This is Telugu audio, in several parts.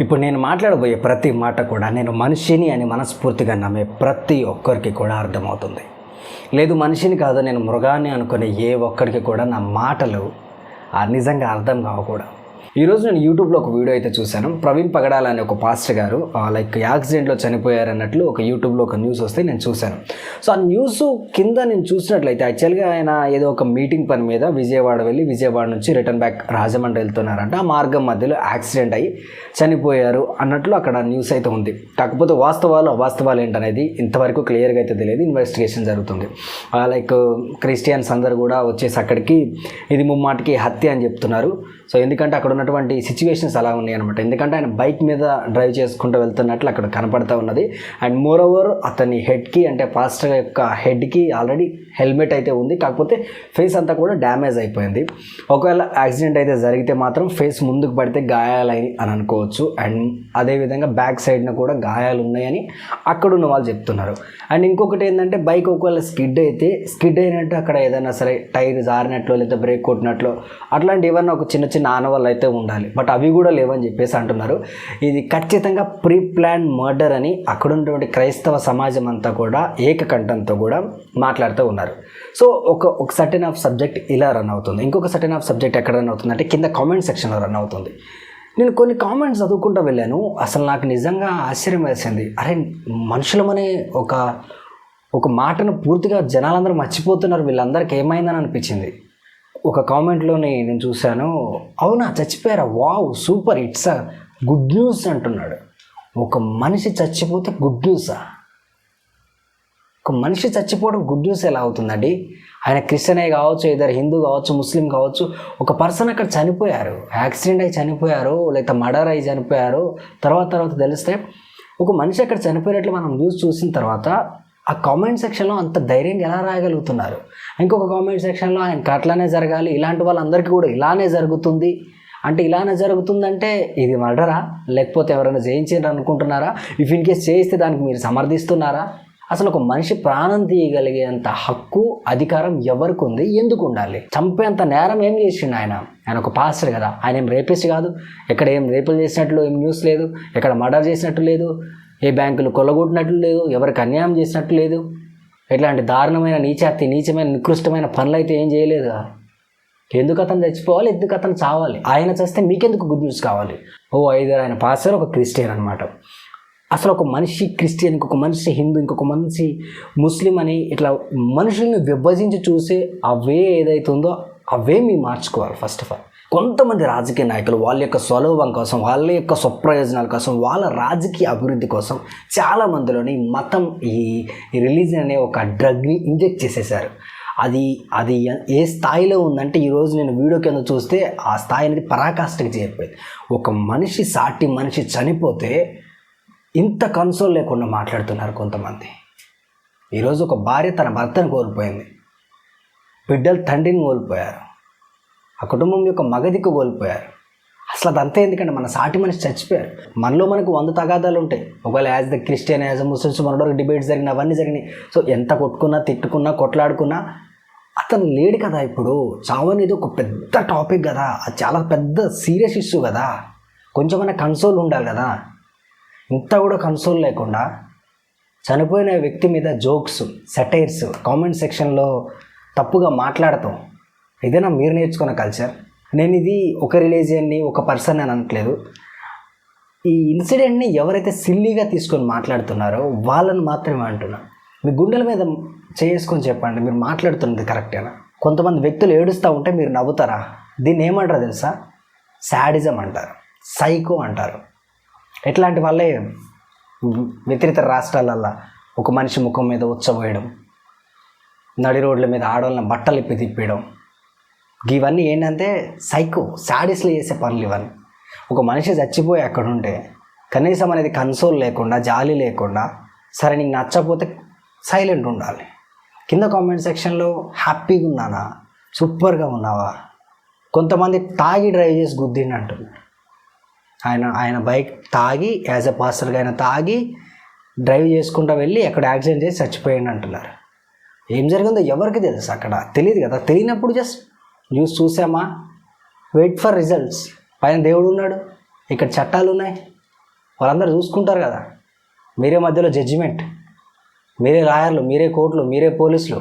ఇప్పుడు నేను మాట్లాడబోయే ప్రతి మాట కూడా నేను మనిషిని అని మనస్ఫూర్తిగా నమ్మే ప్రతి ఒక్కరికి కూడా అర్థమవుతుంది. లేదు మనిషిని కాదు నేను మృగాన్ని అనుకునే ఏ ఒక్కరికి కూడా నా మాటలు ఆ నిజంగా అర్థం కావకూడదు ఈరోజు నేను యూట్యూబ్లో ఒక వీడియో అయితే చూశాను. ప్రవీణ్ పగడాల అనే ఒక పాస్టర్ గారు ఆ, లైక్ యాక్సిడెంట్లో చనిపోయారు అన్నట్లు ఒక యూట్యూబ్లో ఒక న్యూస్ వస్తే నేను చూశాను. సో ఆ న్యూస్ కింద నేను చూసినట్లయితే యాక్చువల్గా ఆయన ఏదో ఒక మీటింగ్ పని మీద విజయవాడ వెళ్ళి విజయవాడ నుంచి రిటర్న్ బ్యాక్ రాజమండ్రి వెళ్తున్నారంట ఆ మార్గం మధ్యలో యాక్సిడెంట్ అయ్యి చనిపోయారు అన్నట్లు అక్కడ న్యూస్ అయితే ఉంది. కాకపోతే వాస్తవాలు అవాస్తవాలు ఏంటనేది ఇంతవరకు క్లియర్గా అయితే తెలియదు. ఇన్వెస్టిగేషన్ జరుగుతుంది. లైక్ క్రిస్టియన్స్ అందరు కూడా వచ్చేసి అక్కడికి ఇది ముమ్మాటికి హత్య అని చెప్తున్నారు. సో ఎందుకంటే అక్కడ ఉన్నటువంటి సిచ్యువేషన్స్ అలా ఉన్నాయి అనమాట ఎందుకంటే ఆయన బైక్ మీద డ్రైవ్ చేసుకుంటూ వెళ్తున్నట్లు అక్కడ కనపడతా ఉన్నది. అండ్ మోర్ ఓవర్ అతని హెడ్కి అంటే పాస్టర్ యొక్క హెడ్కి ఆల్రెడీ హెల్మెట్ అయితే ఉంది. కాకపోతే ఫేస్ అంతా కూడా డ్యామేజ్ అయిపోయింది. ఒకవేళ యాక్సిడెంట్ అయితే జరిగితే మాత్రం ఫేస్ ముందుకు పడితే గాయాలని అని అనుకోవచ్చు. అండ్ అదేవిధంగా బ్యాక్ సైడ్న కూడా గాయాలు ఉన్నాయని అక్కడ ఉన్న వాళ్ళు చెప్తున్నారు. అండ్ ఇంకొకటి ఏంటంటే బైక్ ఒకవేళ స్కిడ్ అయితే స్కిడ్ అయినట్టు అక్కడ ఏదైనా సరే టైర్ జారినట్లు లేదా బ్రేక్ కొట్టినట్లు అట్లాంటి ఏమన్నా ఒక చిన్న చిన్న ఆనవాళ్ళు అయితే ఉండాలి. బట్ అవి కూడా లేవని చెప్పేసి అంటున్నారు. ఇది ఖచ్చితంగా ప్రీ ప్లాన్ మర్డర్ అని అక్కడ ఉన్నటువంటి క్రైస్తవ సమాజం అంతా కూడా ఏకకంఠంతో కూడా మాట్లాడుతూ ఉన్నారు. సో ఒక ఒక సర్టెన్ ఆఫ్ సబ్జెక్ట్ ఇలా రన్ అవుతుంది. ఇంకొక సర్టెన్ ఆఫ్ సబ్జెక్ట్ ఎక్కడ రన్ అవుతుంది అంటే కింద కామెంట్ సెక్షన్లో రన్ అవుతుంది. నేను కొన్ని కామెంట్స్ చదువుకుంటూ వెళ్ళాను. అసలు నాకు నిజంగా ఆశ్చర్యం వేసింది. అరే మనుషులమనే ఒక ఒక మాటను పూర్తిగా జనాలందరూ మర్చిపోతున్నారు. వీళ్ళందరికీ ఏమైందని అనిపించింది. ఒక కామెంట్లోని నేను చూశాను. అవునా చచ్చిపోయారా? Wow super it's a good news అంటున్నాడు. ఒక మనిషి చచ్చిపోతే గుడ్ న్యూసా? ఒక మనిషి చచ్చిపోవడం గుడ్ న్యూస్ ఎలా అవుతుందండి? ఆయన క్రిస్టియనే కావచ్చు ఇద్దరు హిందూ కావచ్చు ముస్లిం కావచ్చు ఒక పర్సన్ అక్కడ చనిపోయారు. యాక్సిడెంట్ అయి చనిపోయారు లేకపోతే మర్డర్ అయి చనిపోయారు. తర్వాత తర్వాత తెలిస్తే ఒక మనిషి అక్కడ చనిపోయినట్లు మనం న్యూస్ చూసిన తర్వాత ఆ కామెంట్ సెక్షన్లో అంత ధైర్యంగా ఎలా రాయగలుగుతున్నారు? ఇంకొక కామెంట్ సెక్షన్లో ఆయనకి అట్లానే జరగాలి ఇలాంటి వాళ్ళందరికీ కూడా ఇలానే జరుగుతుంది. అంటే ఇలానే జరుగుతుందంటే ఇది మర్డరా? లేకపోతే ఎవరైనా జయించారు అనుకుంటున్నారా? ఇఫ్ ఇన్ కేస్ చేయిస్తే దానికి మీరు సమర్థిస్తున్నారా? అసలు ఒక మనిషి ప్రాణం తీయగలిగేంత హక్కు అధికారం ఎవరికి ఉంది? ఎందుకు ఉండాలి? చంపేంత నేరం ఏం చేసిండు ఆయన? ఆయన ఒక పాస్టర్ కదా. ఆయన ఏం రేపిస్ట్ కాదు. ఎక్కడ ఏం రేపులు చేసినట్లు ఏం న్యూస్ లేదు. ఎక్కడ మర్డర్ చేసినట్టు లేదు. ఏ బ్యాంకులు కొల్లగొట్టినట్లు లేదు ఎవరికి అన్యాయం చేసినట్టు లేదు. ఎట్లాంటి దారుణమైన నీచాతి నీచమైన నికృష్టమైన పనులు అయితే ఏం చేయలేదు ఎందుకు అతను చచ్చిపోవాలి ఎందుకు అతను చావాలి? ఆయన చేస్తే మీకెందుకు గుడ్ న్యూస్ కావాలి? ఓ ఐదారు ఆయన పాస్టర్ ఒక క్రిస్టియన్ అనమాట అసలు ఒక మనిషి క్రిస్టియన్ ఇంకొక మనిషి హిందూ ఇంకొక మనిషి ముస్లిం అని ఇట్లా మనుషుల్ని విభజించి చూసే అవే ఏదైతుందో అవేమి మీరు మార్చుకోవాలి ఫస్ట్ ఆఫ్ ఆల్ కొంతమంది రాజకీయ నాయకులు వాళ్ళ యొక్క స్వలోభం కోసం వాళ్ళ యొక్క స్వప్రయోజనాల కోసం వాళ్ళ రాజకీయ అభివృద్ధి కోసం చాలా మందిలోని ఈ మతం ఈ ఈ రిలీజన్ అనే ఒక డ్రగ్ని ఇంజెక్ట్ చేసేసారు అది అది ఏ స్థాయిలో ఉందంటే ఈరోజు నేను వీడియో కింద చూస్తే ఆ స్థాయి అనేది పరాకాష్ఠకి చేరిపోయింది. ఒక మనిషి సాటి మనిషి చనిపోతే ఇంత కన్సోల్ లేకుండా మాట్లాడుతున్నారు కొంతమంది. ఈరోజు ఒక భార్య తన భర్తను కోల్పోయింది. బిడ్డలు తండ్రిని కోల్పోయారు. ఆ కుటుంబం యొక్క మగధికి కోల్పోయారు. అసలు అదంతా ఎందుకంటే మన సాటి మనిషి చచ్చిపోయారు మనలో మనకు వంద తగాదాలు ఉంటాయి. ఒకవేళ as the Christian as the Muslims మన వరకు డిబేట్స్ జరిగిన అవన్నీ జరిగినాయి. సో ఎంత కొట్టుకున్నా తిట్టుకున్నా కొట్లాడుకున్నా అతను లేడు కదా ఇప్పుడు. చావు అనేది ఒక పెద్ద టాపిక్ కదా. అది చాలా పెద్ద సీరియస్ ఇష్యూ కదా. కొంచెమైనా కన్సోల్ ఉండాలి కదా. ఇంత కూడా కన్సోల్ లేకుండా చనిపోయిన వ్యక్తి మీద జోక్స్ సెటైర్స్ కామెంట్ సెక్షన్లో తప్పుగా మాట్లాడతాం. ఇదేనా మీరు నేర్చుకున్న కల్చర్ నేను ఇది ఒక రిలీజియన్ని ఒక పర్సన్ అని అనట్లేదు. ఈ ఇన్సిడెంట్ని ఎవరైతే సిల్లీగా తీసుకొని మాట్లాడుతున్నారో వాళ్ళని మాత్రమే అంటున్నా. మీ గుండెల మీద చేసుకొని చెప్పండి. మీరు మాట్లాడుతున్నది కరెక్టేనా కొంతమంది వ్యక్తులు ఏడుస్తూ ఉంటే మీరు నవ్వుతారా? దీన్ని ఏమంటారు తెలుసా? శాడిజం అంటారు. సైకో అంటారు. ఎట్లాంటి వాళ్ళే? వ్యతిరేక రాష్ట్రాలల్లో ఒక మనిషి ముఖం మీద ఉచ్చబోయడం. నడి రోడ్ల మీద ఆడవాళ్ళని బట్టలు ఇప్పి తిప్పేయడం. ఇవన్నీ ఏంటంటే సైకో శాడీస్లో చేసే పనులు ఇవన్నీ. ఒక మనిషి చచ్చిపోయి అక్కడ ఉంటే కనీసం అనేది కన్సోల్ లేకుండా జాలి లేకుండా సరే నీకు నచ్చకపోతే సైలెంట్ ఉండాలి. కింద కామెంట్ సెక్షన్లో హ్యాపీగా ఉన్నానా? సూపర్గా ఉన్నావా? కొంతమంది తాగి డ్రైవ్ చేసి గుద్దిండి అంటున్నారు. ఆయన ఆయన బైక్ తాగి యాజ్ ఎ పాస్టర్గా ఆయన తాగి డ్రైవ్ చేసుకుంటూ వెళ్ళి అక్కడ యాక్సిడెంట్ చేసి చచ్చిపోయాడు అంటున్నారు. ఏం జరిగిందో ఎవరికి తెలుసు అక్కడ? తెలియదు కదా. తెలియనప్పుడు జస్ట్ న్యూస్ చూసామా? వెయిట్ ఫర్ రిజల్ట్స్ పైన దేవుడు ఉన్నాడు. ఇక్కడ చట్టాలు ఉన్నాయి. వాళ్ళందరూ చూసుకుంటారు కదా. మీరే మధ్యలో జడ్జిమెంట్ మీరే లాయర్లు మీరే కోర్టులు మీరే పోలీసులు.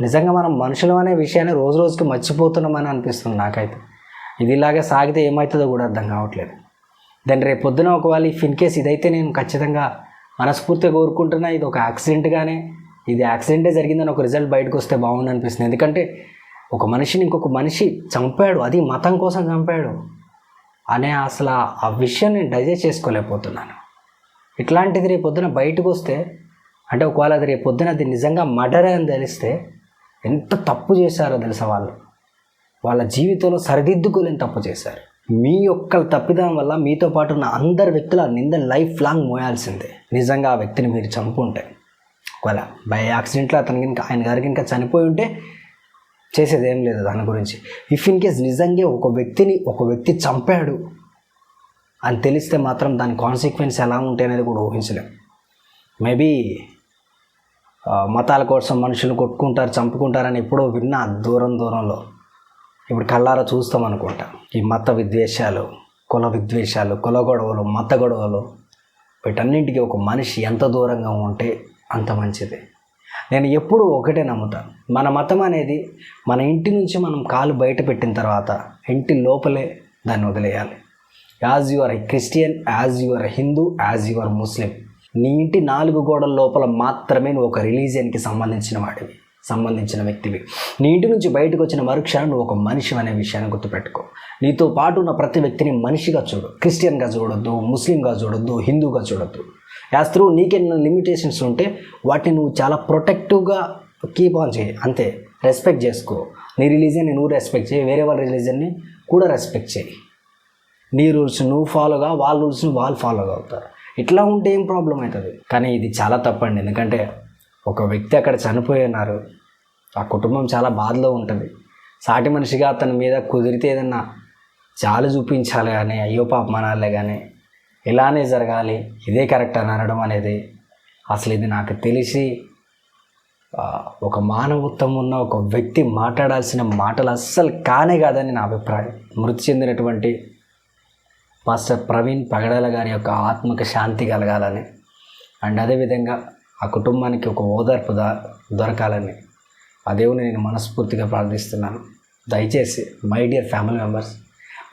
నిజంగా మనం మనుషులు అనే విషయాన్ని రోజు రోజుకి మర్చిపోతున్నామని అనిపిస్తుంది నాకైతే. ఇది ఇలాగే సాగితే ఏమవుతుందో కూడా అర్థం కావట్లేదు. దాన్ని రేపు పొద్దున ఒకవేళ ఇఫ్ ఇన్ కేస్ ఇదైతే నేను ఖచ్చితంగా మనస్ఫూర్తిగా కోరుకుంటున్నా ఇది ఒక యాక్సిడెంట్గానే ఇది యాక్సిడెంటే జరిగిందని ఒక రిజల్ట్ బయటకు వస్తే బాగుండు అనిపిస్తుంది. ఎందుకంటే ఒక మనిషిని ఇంకొక మనిషి చంపాడు అది మతం కోసం చంపాడు అనే అసలు ఆ- విషయం నేను డైజెస్ట్ చేసుకోలేకపోతున్నాను. ఇట్లాంటిది రేపు పొద్దున బయటకు వస్తే అంటే ఒకవేళ అది రేపు పొద్దున అది నిజంగా మర్డర్ అని తెలిస్తే ఎంత తప్పు చేశారో తెలుసా వాళ్ళు? వాళ్ళ జీవితంలో సరిదిద్దుకోలేని తప్పు చేశారు. మీ యొక్క తప్పిదం వల్ల మీతో పాటు ఉన్న అందరు వ్యక్తుల నింద లైఫ్ లాంగ్ మోయాల్సిందే. నిజంగా ఆ వ్యక్తిని మీరు చంపుంటే. ఒకవేళ బై యాక్సిడెంట్లో అతను ఇంకా ఆయన గారికి ఇంకా చనిపోయి ఉంటే చేసేది ఏం లేదు దాని గురించి. ఇఫ్ ఇన్ కేస్ నిజంగా ఒక వ్యక్తిని ఒక వ్యక్తి చంపాడు అని తెలిస్తే మాత్రం దాని కాన్సిక్వెన్స్ ఎలా ఉంటాయి అనేది కూడా ఊహించలేం. మేబీ మతాల కోసం మనుషులు కొట్టుకుంటారు చంపుకుంటారని ఎప్పుడో విన్నా దూరం దూరంలో. ఇప్పుడు కళ్ళారా చూస్తాం అనుకుంటా. ఈ మత విద్వేషాలు కుల విద్వేషాలు కుల గొడవలు మత గొడవలు వీటన్నింటికి ఒక మనిషి ఎంత దూరంగా ఉంటే అంత మంచిది. నేను ఎప్పుడూ ఒకటే నమ్ముతాను. మన మతం అనేది మన ఇంటి నుంచి మనం కాలు బయట పెట్టిన తర్వాత ఇంటి లోపలే దాన్ని వదిలేయాలి. As your a Christian as your Hindu as your Muslim నీ ఇంటి నాలుగు గోడల లోపల మాత్రమే నువ్వు ఒక రిలీజియన్కి సంబంధించిన వాడివి సంబంధించిన వ్యక్తివి. నీ ఇంటి నుంచి బయటకు వచ్చిన మరుక్షణం నువ్వు ఒక మనిషి అనే విషయాన్ని గుర్తుపెట్టుకో. నీతో పాటు ఉన్న ప్రతి వ్యక్తిని మనిషిగా చూడు. క్రిస్టియన్గా చూడొద్దు ముస్లింగా చూడొద్దు హిందూగా చూడొద్దు. యాజ్ త్రూ నీకేమైనా లిమిటేషన్స్ ఉంటే వాటిని నువ్వు చాలా ప్రొటెక్టివ్గా కీప్ ఆన్ చేయి. అంతే. రెస్పెక్ట్ చేసుకో. నీ రిలీజియన్ని నువ్వు రెస్పెక్ట్ చేయి. వేరే వాళ్ళ రిలీజియన్ని కూడా రెస్పెక్ట్ చేయి. నీ రూల్స్ నువ్వు ఫాలోగా వాళ్ళ రూల్స్ని వాళ్ళు ఫాలోగా అవుతారు ఇట్లా ఉంటే ఏం ప్రాబ్లం అవుతుంది? కానీ ఇది చాలా తప్పండి. ఎందుకంటే ఒక వ్యక్తి అక్కడ చనిపోయి ఉన్నారు. ఆ కుటుంబం చాలా బాధలో ఉంటుంది. సాటి మనిషిగా అతని మీద కుదిరితే ఏదన్నా చాలు చూపించాలి కానీ అయ్యో పాపమానాలే కానీ ఇలానే జరగాలి ఇదే కరెక్ట్ అని అనడం అనేది అసలు ఇది నాకు తెలిసి ఒక మానవత్వం ఉన్న ఒక వ్యక్తి మాట్లాడాల్సిన మాటలు అస్సలు కానే కాదని నా అభిప్రాయం. మృతి చెందినటువంటి మాస్టర్ ప్రవీణ్ పగడాల గారి యొక్క ఆత్మక శాంతి కలగాలని అండ్ అదేవిధంగా ఆ కుటుంబానికి ఒక ఓదార్పు ద దొరకాలని ఆ దేవుని నేను మనస్ఫూర్తిగా ప్రార్థిస్తున్నాను. దయచేసి మై డియర్ ఫ్యామిలీ మెంబర్స్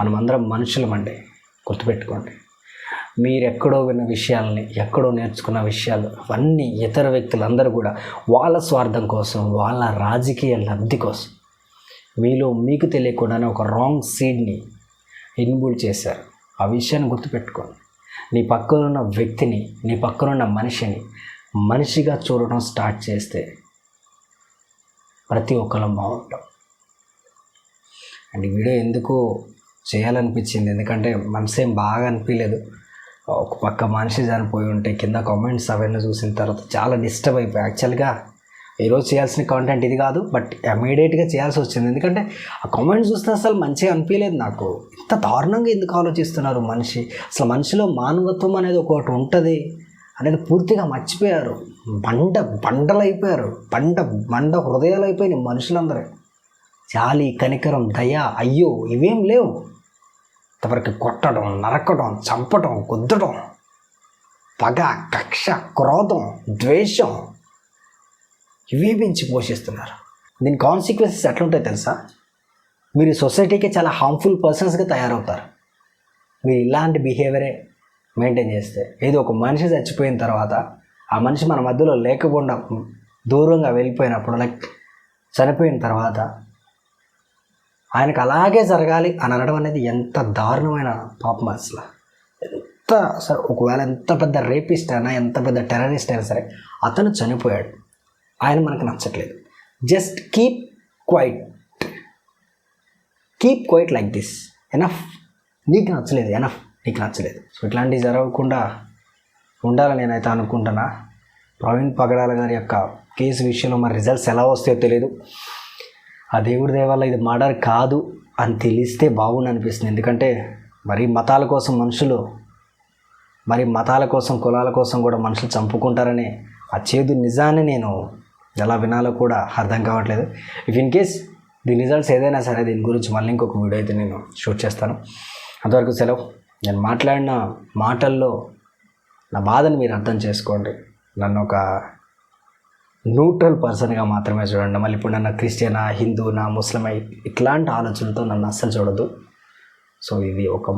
మనమందరం మనుషులమండి గుర్తుపెట్టుకోండి. మీరు ఎక్కడో విన్న విషయాలని ఎక్కడో నేర్చుకున్న విషయాలు అవన్నీ ఇతర వ్యక్తులందరూ కూడా వాళ్ళ స్వార్థం కోసం వాళ్ళ రాజకీయ లబ్ధి కోసం మీలో మీకు తెలియకుండానే ఒక రాంగ్ సీడ్ని ఇన్బుల్ చేశారు. ఆ విషయాన్ని గుర్తుపెట్టుకోండి. నీ పక్కనున్న వ్యక్తిని నీ పక్కనున్న మనిషిని మనిషిగా చూడడం స్టార్ట్ చేస్తే ప్రతి ఒక్కరం బాగుంటాం. అండ్ వీడియో ఎందుకు చేయాలనిపించింది? ఎందుకంటే మనసేం బాగా అనిపించలేదు. ఒక పక్క మనిషి చనిపోయి ఉంటే కింద కామెంట్స్ అవన్నీ చూసిన తర్వాత చాలా డిస్టర్బ్ అయిపోయి యాక్చువల్గా ఈరోజు చేయాల్సిన కాంటెంట్ ఇది కాదు బట్ ఇమీడియట్గా చేయాల్సి వచ్చింది. ఎందుకంటే ఆ కామెంట్స్ చూస్తే అసలు మంచిగా అనిపించలేదు నాకు. ఇంత దారుణంగా ఎందుకు ఆలోచిస్తున్నారు మనిషి? అసలు మనిషిలో మానవత్వం అనేది ఒకటి ఉంటుంది అనేది పూర్తిగా మర్చిపోయారు. బండ బండలు అయిపోయారు బండ బండ హృదయాలు అయిపోయినాయి మనుషులందరూ. జాలి కనికరం దయ అయ్యో ఇవేం లేవు. తమరికి కొట్టడం నరకడం చంపడం గుద్దడం పగ కక్ష క్రోధం ద్వేషం ఇవే పెంచి పోషిస్తున్నారు దీని కాన్సిక్వెన్సెస్ ఎట్లుంటాయి తెలుసా? మీరు సొసైటీకి చాలా హార్మ్ఫుల్ పర్సన్స్గా తయారవుతారు. మీరు ఇలాంటి బిహేవియరే మెయింటైన్ చేస్తే ఏదో ఒక మనిషి చచ్చిపోయిన తర్వాత ఆ మనిషి మన మధ్యలో లేకుండా దూరంగా వెళ్ళిపోయినప్పుడు లైక్ చనిపోయిన తర్వాత ఆయనకు అలాగే జరగాలి అని అనడం అనేది ఎంత దారుణమైన పాపం అసలు. ఎంత సరే ఒకవేళ ఎంత పెద్ద రేపిస్ట్ అయినా ఎంత పెద్ద టెర్రరిస్ట్ అయినా సరే అతను చనిపోయాడు. ఆయన మనకు నచ్చట్లేదు. Just keep quiet. Keep quiet like this. Enough. నీకు నచ్చలేదు. ఎనఫ్. నీకు నచ్చలేదు. సో ఇట్లాంటివి జరగకుండా ఉండాలని నేనైతే అనుకుంటున్నా. ప్రవీణ్ పగడాల గారి యొక్క కేసు విషయంలో మరి రిజల్ట్స్ ఎలా వస్తాయో తెలియదు ఆ దేవుడి దేవాల ఇది మర్డర్ కాదు అని తెలిస్తే బాగుండు అనిపిస్తుంది. ఎందుకంటే మరి మతాల కోసం మనుషులు మరి మతాల కోసం కులాల కోసం కూడా మనుషులు చంపుకుంటారని ఆ చేదు నిజాన్ని నేను ఎలా వినాలో కూడా అర్థం కావట్లేదు. ఇఫ్ ఇన్ కేస్ దీని రిజల్ట్స్ ఏదైనా సరే దీని గురించి మళ్ళీ ఇంకొక వీడియో అయితే నేను షూట్ చేస్తాను. అంతవరకు సెలవు. నేను మాట్లాడిన మాటల్లో నా బాధను మీరు అర్థం చేసుకోండి. నన్ను ఒక న్యూట్రల్ పర్సన్గా మాత్రమే చూడండి. మళ్ళీ ఇప్పుడు నన్ను క్రిస్టియనా హిందూనా ముస్లిమై ఇట్లాంటి ఆలోచనతో నన్ను అస్సలు చూడదు సో ఇది ఒక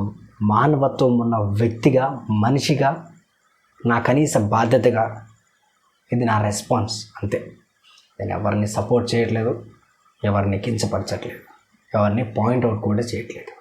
మానవత్వం ఉన్న వ్యక్తిగా మనిషిగా నా కనీస బాధ్యతగా ఇది నా రెస్పాన్స్ అంతే. నేను ఎవరిని సపోర్ట్ చేయట్లేదు ఎవరిని కించపరచట్లేదు ఎవరిని పాయింట్ అవుట్ కూడా చేయట్లేదు.